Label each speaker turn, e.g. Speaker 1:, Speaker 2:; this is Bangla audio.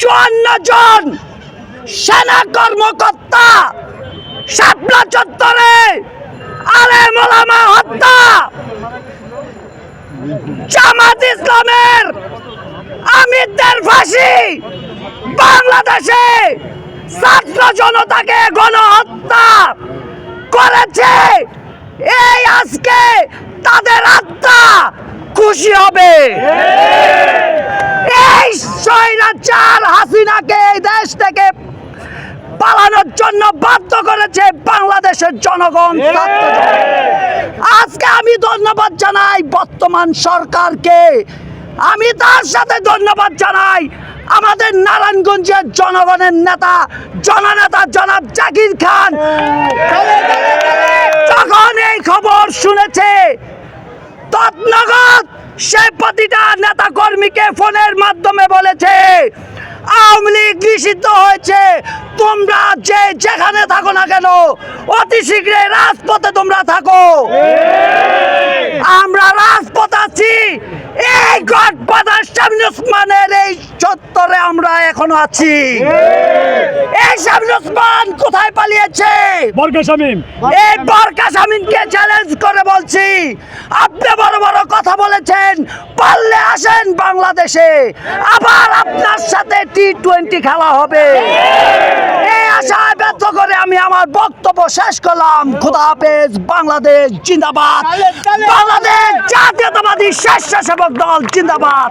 Speaker 1: চুয়ান্ন জন সেনা কর্মকর্তা শাপলা চত্বরে আলে মোলামা হত্যা। জামাত ইসলামের আমিরদের ফাঁসি। বাংলাদেশে ছাত্র জনতাকে গণহত্যা করেছে। এই আজকে তাদের আত্মা খুশি হবে। স্বৈরাচার হাসিনাকে এই দেশ থেকে পালানোর জন্য বাধ্য করেছে বাংলাদেশের জনগণ। আজকে আমি ধন্যবাদ জানাই বর্তমান সরকারকে। আমি তার সাথে ধন্যবাদ জানাই আমাদের নারায়ণগঞ্জের জনগণের নেতা জননেতা জনাব জাকির খান। তখন এই খবর শুনেছে তৎনগত সে প্রতিটা নেতা কর্মীকে ফোনের মাধ্যমে বলেছে, আওয়ামী লীগ নিষিদ্ধ হয়েছে, তোমরা যে যেখানে থাকো না কেন, অতি শীঘ্রই রাজপথে তোমরা থাকো। আমরা রাজপথ আছি, এই গডফাদার শামীম ওসমানের এই চত্বরে আমরা এখনও আছি। শামীম ওসমান কোথায় পালিয়েছে?
Speaker 2: বরকা শামিম।
Speaker 1: এই বরকা শামিনকে চ্যালেঞ্জ করে বলছি আপনি বড় বড় কথা বলেছেন পারলে আসেন বাংলাদেশে আবার আপনার সাথে টি টোয়েন্টি খেলা হবে। এই আশায় ব্যর্থ করে আমি আমার বক্তব্য শেষ করলাম। খুদা হাফেজ বাংলাদেশ জিন্দাবাদ। বাংলাদেশ জাতীয়তাবাদী স্বেচ্ছাসেবক দল জিন্দাবাদ।